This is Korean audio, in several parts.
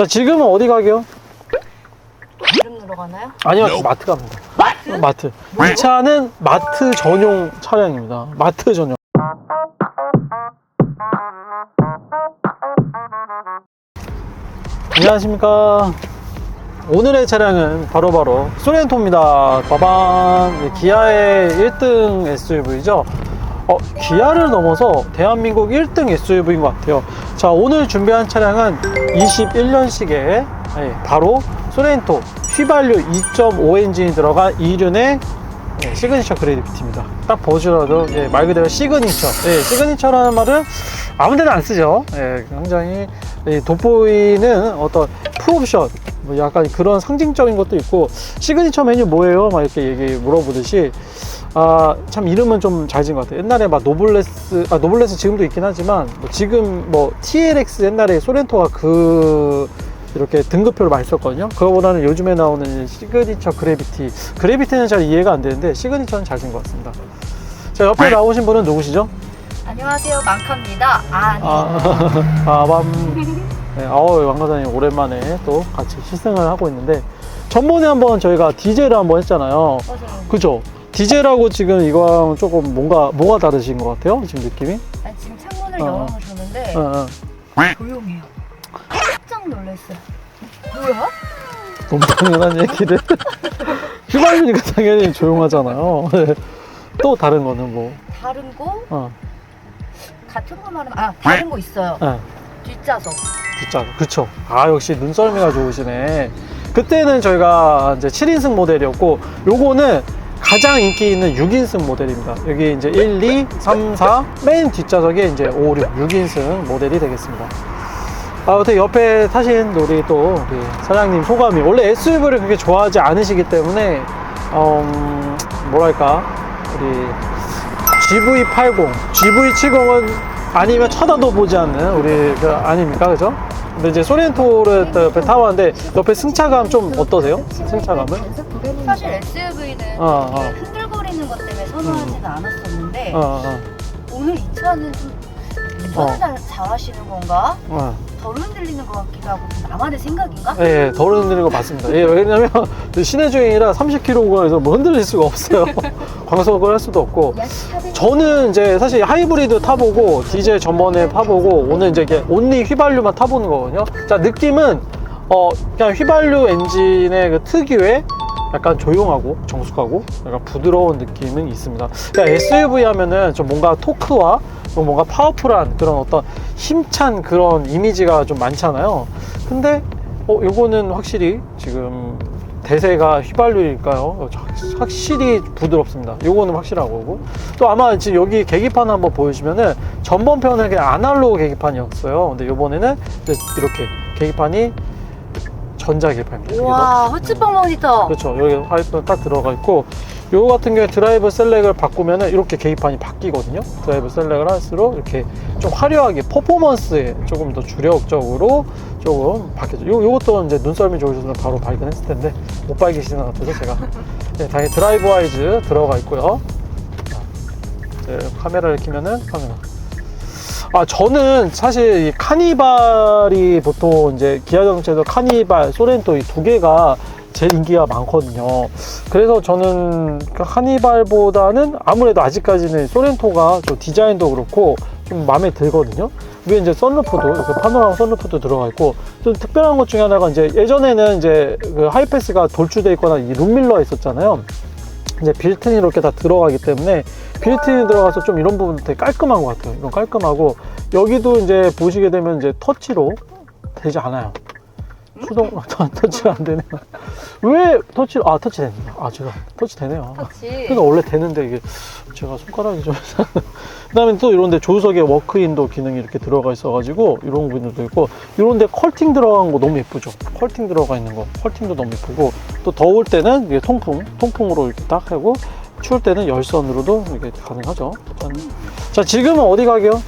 자, 지금은 어디 가게요? 이름 들어가나요? 아니요, 마트 갑니다. 마트? 마트. 이 차는 마트 전용 차량입니다. 마트 전용. 안녕하십니까. 오늘의 차량은 바로바로 소렌토입니다. 빠방. 네, 기아의 1등 SUV죠. 어, 기아를 넘어서 대한민국 1등 SUV인 것 같아요. 자, 오늘 준비한 차량은 21년식의 바로 소렌토 휘발유 2.5 엔진이 들어간 2륜의 예, 시그니처 그레이비티입니다. 딱 보시라도 예, 말 그대로 시그니처. 예, 시그니처라는 말은 아무 데나 안 쓰죠. 예, 굉장히 예, 돋보이는 어떤 풀옵션, 뭐 약간 그런 상징적인 것도 있고 시그니처 메뉴 뭐예요? 막 이렇게 얘기 물어보듯이 아, 참 이름은 좀 잘 지은 것 같아요. 옛날에 막 노블레스, 아, 노블레스 지금도 있긴 하지만 뭐 지금 뭐 TLX 옛날에 소렌토가 그 이렇게 등급표를 많이 썼거든요. 그거보다는 요즘에 나오는 시그니처 그래비티. 그래비티는 잘 이해가 안 되는데 시그니처는 잘된것 같습니다. 자, 옆에 나오신 분은 누구시죠? 안녕하세요, 망카입니다. 아, 아, 아, 밤. 네, 아우, 왕 과장님 오랜만에 또 같이 시승을 하고 있는데 전번에 한번 저희가 디젤을 한번 했잖아요. 맞아요. 그죠? 디젤하고 지금 이거랑 조금 뭔가, 뭐가 다르신 것 같아요? 지금 느낌이? 아니, 지금 창문을 어. 열어놓으셨는데 어, 어. 조용해요. 깜짝 놀랐어요. 뭐야? 너무 당연한 얘기를. 휘발유니까 당연히 조용하잖아요. 네. 또 다른 거는 뭐, 다른 거? 어, 같은 거 말하면 아 다른 거 있어요. 네. 뒷좌석. 뒷좌석. 그쵸. 아, 역시 눈썰미가 좋으시네. 그때는 저희가 이제 7인승 모델이었고, 요거는 가장 인기 있는 6인승 모델입니다. 여기 이제 1, 2, 3, 4, 맨 뒷좌석에 이제 5, 6, 6인승 모델이 되겠습니다. 아, 어떻게 옆에 타신 우리 또 우리 사장님 소감이 원래 SUV를 그렇게 좋아하지 않으시기 때문에 어, 음, 뭐랄까 우리 GV80, GV70은 아니면 쳐다도 보지 않는 우리 그 아닙니까 그죠? 근데 이제 소렌토를 또 옆에 타봤는데 옆에 승차감 좀 어떠세요? 승차감은? 사실 SUV는 어, 어. 흔들거리는 것 때문에 선호하지는 않았었는데 어, 어, 오늘 이 차는 좀 운전을 잘- 잘 하시는 건가? 어. 덜 흔들리는 것 같기도 하고 나만의 생각인가? 예, 예, 덜 흔들리는 거 맞습니다. 예, 왜냐면 시내 주행이라 30km에서 뭐 흔들릴 수가 없어요. 광속을 할 수도 없고. 저는 이제 사실 하이브리드 타보고 디젤 전번에 타보고 오늘 이제 이게 온리 휘발유만 타보는 거거든요. 자 느낌은 어 그냥 휘발유 엔진의 그 특유의 약간 조용하고 정숙하고 약간 부드러운 느낌은 있습니다. 그러니까 SUV 하면은 좀 뭔가 토크와 좀 뭔가 파워풀한 그런 어떤 힘찬 그런 이미지가 좀 많잖아요. 근데 어 요거는 확실히 지금 대세가 휘발유니까요. 확실히 부드럽습니다. 요거는 확실한 거고. 또 아마 지금 여기 계기판 한번 보여주면은 전번편은 그냥 아날로그 계기판이었어요. 근데 요번에는 이렇게 계기판이 전자 계기판입니다. 와 후츠방 모니터. 그렇죠. 여기 화이트가 딱 들어가 있고 요거 같은 경우에 드라이브 셀렉을 바꾸면은 이렇게 계기판이 바뀌거든요. 드라이브 셀렉을 할수록 이렇게 좀 화려하게 퍼포먼스에 조금 더 주력적으로 조금 바뀌죠. 요, 요것도 이제 눈썰미 좋으셔서 바로 발견했을 텐데 못 발견하시는 것 같아서 제가 네, 당연히 드라이브 와이즈 들어가 있고요. 자, 이제 카메라를 켜면은 카메라. 아 저는 사실 이 카니발이 보통 이제 기아 자동차에서 카니발, 소렌토 이 두 개가 제일 인기가 많거든요. 그래서 저는 그 카니발보다는 아무래도 아직까지는 소렌토가 좀 디자인도 그렇고 좀 마음에 들거든요. 위에 이제 썬루프도 이렇게 파노라마 썬루프도 들어가 있고 좀 특별한 것 중에 하나가 이제 예전에는 이제 그 하이패스가 돌출돼 있거나 이 룸밀러가 있었잖아요. 이제 빌튼이 이렇게 다 들어가기 때문에 빌튼이 들어가서 좀 이런 부분 되게 깔끔한 것 같아요. 이건 깔끔하고 여기도 이제 보시게 되면 이제 터치로 되지 않아요. 수동 터치가 안 되네요. 왜 터치? 아 터치 됩니다. 아 제가 터치 되네요. 터치. 그러니까 원래 되는데 이게 제가 손가락이 좀 그다음에 또 이런데 조수석에 워크인도 기능이 이렇게 들어가 있어가지고 이런 부분도 있고 이런데 컬팅 들어간 거 너무 예쁘죠. 컬팅 들어가 있는 거 컬팅도 너무 예쁘고 또 더울 때는 이게 통풍 통풍으로 이렇게 딱 하고 추울 때는 열선으로도 이게 가능하죠. 짠. 자 지금은 어디 가게요?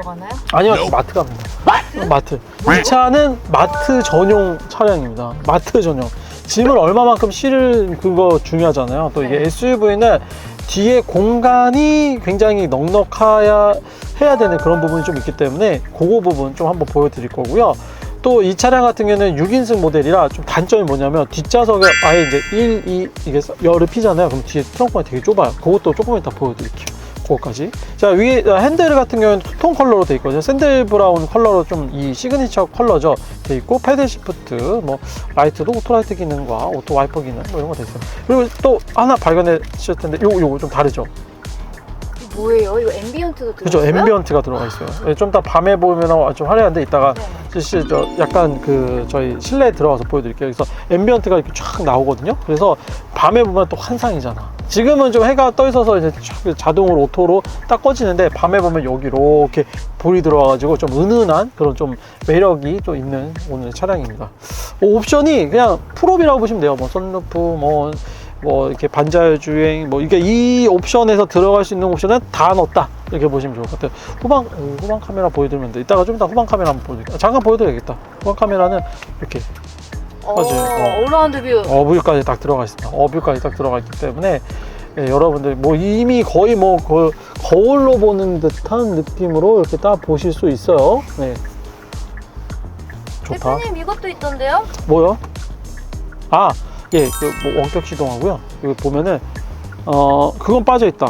들어가나요? 아니요 마트 갑니다. 마트. 이 차는 마트 전용 차량입니다. 마트 전용. 짐을 얼마만큼 실을 그거 중요하잖아요. 또 이게 네. SUV는 뒤에 공간이 굉장히 넉넉해야 해야 되는 그런 부분이 좀 있기 때문에 그거 부분 좀 한번 보여드릴 거고요. 또 이 차량 같은 경우는 6인승 모델이라 좀 단점이 뭐냐면 뒷좌석에 아예 이제 1, 2 이게 열을 피잖아요. 그럼 뒤에 트렁크가 되게 좁아요. 그것도 조금 이따 보여드릴게요. 그거까지. 자, 위에 아, 핸들 같은 경우는 투톤 컬러로 돼 있거든요. 샌들 브라운 컬러로 좀 이 시그니처 컬러죠. 돼 있고 패드 시프트, 뭐 라이트도 오토 라이트 기능과 오토 와이퍼 기능 뭐 이런 거 돼 있어요. 그리고 또 하나 발견하셨을 텐데 요거 요거 좀 다르죠. 뭐예요? 이거 앰비언트도 그죠? 들어있어요? 앰비언트가 들어가 있어요. 예, 좀 이따 밤에 보면 좀 화려한데 이따가 네. 저 약간 그 저희 실내에 들어가서 보여드릴게요. 그래서 앰비언트가 이렇게 쫙 나오거든요. 그래서 밤에 보면 또 환상이잖아. 지금은 좀 해가 떠 있어서 이제 쫙 자동으로 오토로 딱 꺼지는데 밤에 보면 여기 이렇게 볼이 들어와가지고 좀 은은한 그런 좀 매력이 좀 있는 오늘 차량입니다. 어, 옵션이 그냥 풀옵이라고 보시면 돼요. 뭐 썬루프 뭐. 뭐 이렇게 반자율 주행 뭐 이게 이 옵션에서 들어갈 수 있는 옵션은 다 넣었다 이렇게 보시면 좋을 것 같아요 후방 오, 후방 카메라 보여드리면 돼 이따가 좀 이따 후방 카메라 한번 보여드릴게요 잠깐 보여드려야겠다 후방 카메라는 이렇게 어, 맞아요. 어. 올라운드 뷰. 어뷰까지 딱 들어가 있습니다 어뷰까지 딱 들어가 있기 때문에 예, 여러분들 뭐 이미 거의 뭐 그 거울로 보는 듯한 느낌으로 이렇게 딱 보실 수 있어요 네 좋다 대표님 이것도 있던데요? 뭐요? 아, 예, 그 뭐 원격 시동하고요. 여기 보면은 어 그건 빠져 있다.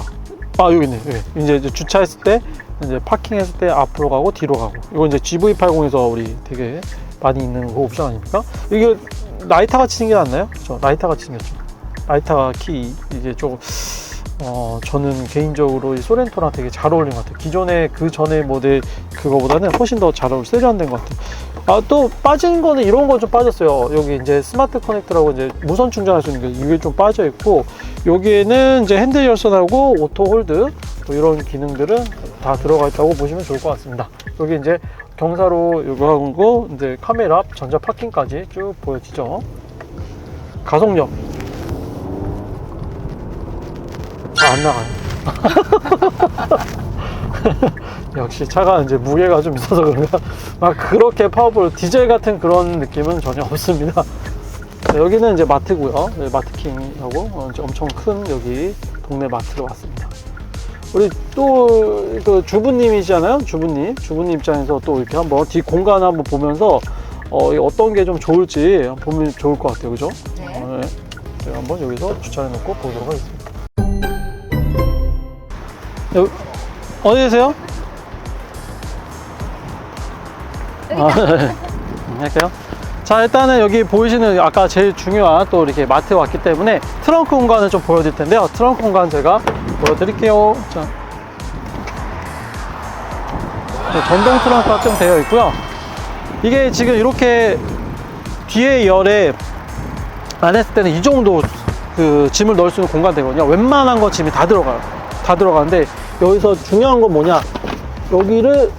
아 여기 있네. 여기. 이제, 이제 주차했을 때 이제 파킹했을 때 앞으로 가고 뒤로 가고. 이거 이제 GV80에서 우리 되게 많이 있는 그 옵션 아닙니까? 이게 라이터 같이 생기지 않나요? 그죠? 라이터 같이 생겼죠. 라이터 키 이게 조금 어 저는 개인적으로 이 소렌토랑 되게 잘 어울리는 것 같아요. 기존의 그 전에 모델 그거보다는 훨씬 더 잘 어울 세련된 것 같아요. 아 또 빠진 거는 이런 거좀 빠졌어요. 여기 이제 스마트 커넥터라고 이제 무선 충전할 수 있는 게 이게 좀 빠져 있고 여기에는 이제 핸들 열선하고 오토 홀드 뭐 이런 기능들은 다 들어가 있다고 보시면 좋을 것 같습니다. 여기 이제 경사로 이거 하고 이제 카메라 전자 파킹까지 쭉 보여지죠. 가속력 잘 안 나가요. 역시 차가 이제 무게가 좀 있어서 그런가 막 그렇게 파워풀 디젤 같은 그런 느낌은 전혀 없습니다. 네, 여기는 이제 마트고요. 네, 마트킹하고 엄청 큰 여기 동네 마트로 왔습니다. 우리 또 그 주부님이시잖아요. 주부님, 주부님 입장에서 또 이렇게 한번 뒤 공간 한번 보면서 어, 이 어떤 게 좀 좋을지 한번 보면 좋을 것 같아요, 그죠? 네. 어, 네. 제가 한번 여기서 주차해 놓고 보도록 하겠습니다. 여기, 어디 계세요? 아, 네. 할게요. 자, 일단은 여기 보이시는 아까 제일 중요한 또 이렇게 마트에 왔기 때문에 트렁크 공간을 좀 보여드릴 텐데요. 트렁크 공간 제가 보여드릴게요. 자. 네, 전동 트렁크가 좀 되어 있고요. 이게 지금 이렇게 뒤에 열에 안 했을 때는 이 정도 그 짐을 넣을 수 있는 공간 되거든요. 웬만한 거 짐이 다 들어가요. 다 들어가는데 여기서 중요한 건 뭐냐? 여기를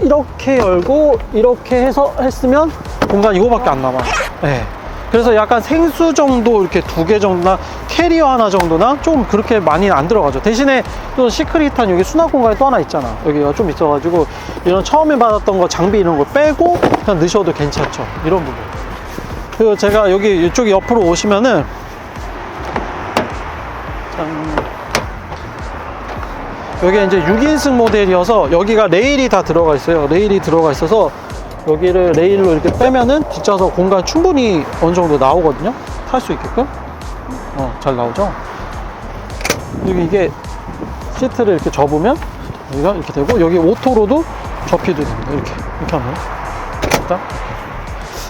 이렇게 열고 이렇게 해서 했으면 공간 이거밖에 안 남아. 네. 그래서 약간 생수 정도 이렇게 두 개 정도나 캐리어 하나 정도나 좀 그렇게 많이 안 들어가죠. 대신에 또 시크릿한 여기 수납 공간이 또 하나 있잖아. 여기가 좀 있어가지고 이런 처음에 받았던 거 장비 이런 거 빼고 그냥 넣으셔도 괜찮죠. 이런 부분. 그리고 제가 여기 이쪽 옆으로 오시면은 짠. 여기 이제 6인승 모델이어서 여기가 레일이 다 들어가 있어요. 레일이 들어가 있어서 여기를 레일로 이렇게 빼면은 뒷좌석 공간 충분히 어느 정도 나오거든요. 탈 수 있게끔. 어, 잘 나오죠? 그리고 이게 시트를 이렇게 접으면 여기가 이렇게 되고 여기 오토로도 접히도 됩니다. 이렇게. 이렇게 하면. 딱.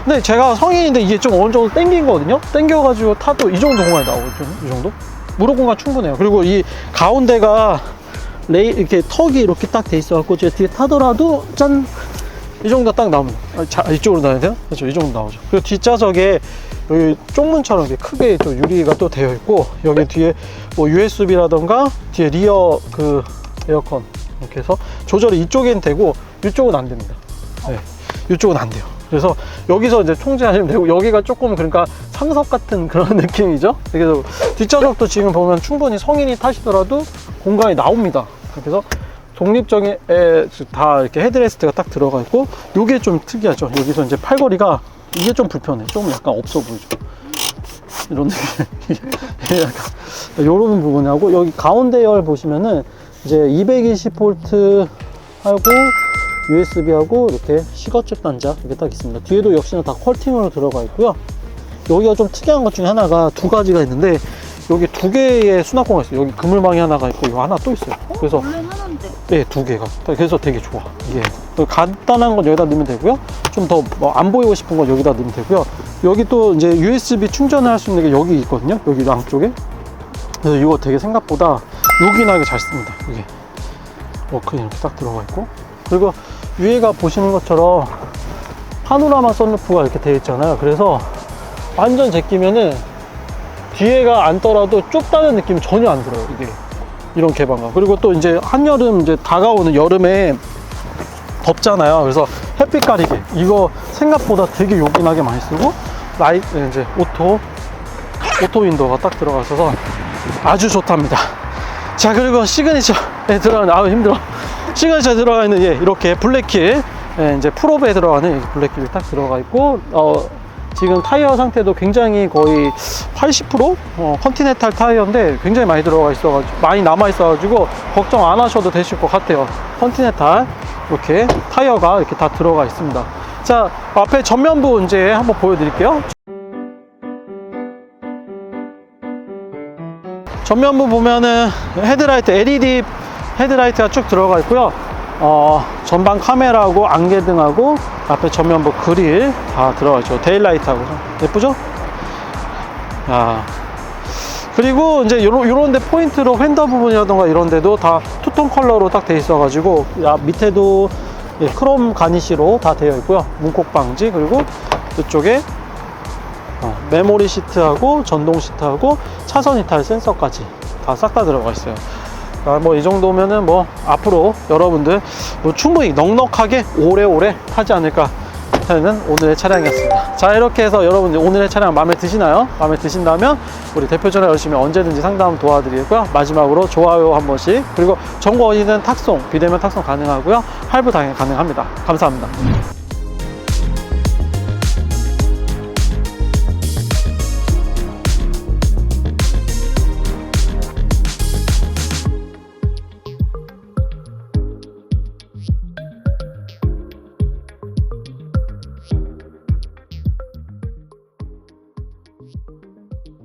근데 제가 성인인데 이게 좀 어느 정도 땡긴 거거든요. 땡겨가지고 타도 이 정도 공간이 나오거든요. 이 정도? 무릎 공간 충분해요. 그리고 이 가운데가 레이 이렇게 턱이 이렇게 딱 돼 있어갖고 제 뒤에 타더라도 짠! 이 정도 딱 나옵니다. 아, 자, 이쪽으로 나야 돼요? 그렇죠. 이 정도 나오죠. 그리고 뒷좌석에 여기 쪽문처럼 크게 또 유리가 또 되어 있고 여기 뒤에 뭐 USB라던가 뒤에 리어 그 에어컨 이렇게 해서 조절이 이쪽엔 되고 이쪽은 안 됩니다. 네. 이쪽은 안 돼요. 그래서 여기서 이제 통제하시면 되고 여기가 조금 그러니까 상석 같은 그런 느낌이죠. 그래서 뒷좌석도 지금 보면 충분히 성인이 타시더라도 공간이 나옵니다. 그래서 독립적인 에, 다 이렇게 헤드레스트가 딱 들어가 있고 요게 좀 특이하죠. 여기서 이제 팔걸이가 이게 좀 불편해. 좀 약간 없어 보이죠. 이런 느낌. 이게 약간 요런 부분하고 여기 가운데 열 보시면은 이제 220V 하고 USB하고 이렇게 시거칩 단자 이렇게 딱 있습니다. 뒤에도 역시나 다 컬팅으로 들어가 있고요. 여기가 좀 특이한 것 중에 하나가 두 가지가 있는데 여기 두 개의 수납공간 있어요. 여기 그물망이 하나가 있고 이거 하나 또 있어요. 그래서 하는데. 네, 두 개가. 그래서 되게 좋아. 이게. 또 간단한 건 여기다 넣으면 되고요. 좀 더 안 보이고 싶은 건 여기다 넣으면 되고요. 여기 또 이제 USB 충전을 할 수 있는 게 여기 있거든요. 여기 양쪽에. 그래서 이거 되게 생각보다 요긴하게 잘 씁니다. 이게. 워크 이렇게 딱 들어가 있고. 그리고 위에가 보시는 것처럼 파노라마 썬루프가 이렇게 되어 있잖아요. 그래서 완전 제끼면은 뒤에가 앉더라도 좁다는 느낌이 전혀 안 들어요. 이게. 이런 개방감. 그리고 또 이제 한여름 이제 다가오는 여름에 덥잖아요. 그래서 햇빛 가리개. 이거 생각보다 되게 요긴하게 많이 쓰고 라이 이제 오토 오토 윈도우가 딱 들어가 있어서 아주 좋답니다. 자 그리고 시그니처에 들어가는 아우 힘들어. 시그니처에 들어가 있는 예 이렇게 블랙킬 예, 이제 프로브에 들어가는 이 블랙킬이 딱 들어가 있고 어 지금 타이어 상태도 굉장히 거의 80% 어, 컨티넨탈 타이어인데 굉장히 많이 들어가 있어가지고 많이 남아 있어가지고 걱정 안 하셔도 되실 것 같아요. 컨티넨탈 이렇게 타이어가 이렇게 다 들어가 있습니다. 자 앞에 전면부 이제 한번 보여드릴게요. 전면부 보면은 헤드라이트 LED 헤드라이트가 쭉 들어가 있고요. 어, 전방 카메라하고 안개등하고 앞에 전면부 그릴 다 들어가 있죠. 데일라이트하고 예쁘죠? 야. 그리고 이제 요런, 요런 데 포인트로 휀더 부분이라던가 이런 데도 다 투톤 컬러로 딱 돼 있어 가지고 야, 밑에도 예, 크롬 가니쉬로 다 되어 있고요. 문콕 방지 그리고 이쪽에 어, 메모리 시트하고 전동 시트하고 차선 이탈 센서까지 다 싹 다 들어가 있어요. 뭐 이 정도면은 뭐 앞으로 여러분들 뭐 충분히 넉넉하게 오래오래 타지 않을까 하는 오늘의 차량이었습니다. 자 이렇게 해서 여러분들 오늘의 차량 마음에 드시나요? 마음에 드신다면 우리 대표 전화 주시면 언제든지 상담 도와드리고요. 마지막으로 좋아요 한 번씩 그리고 정보 원인은 탁송 비대면 탁송 가능하고요. 할부 당연히 가능합니다. 감사합니다.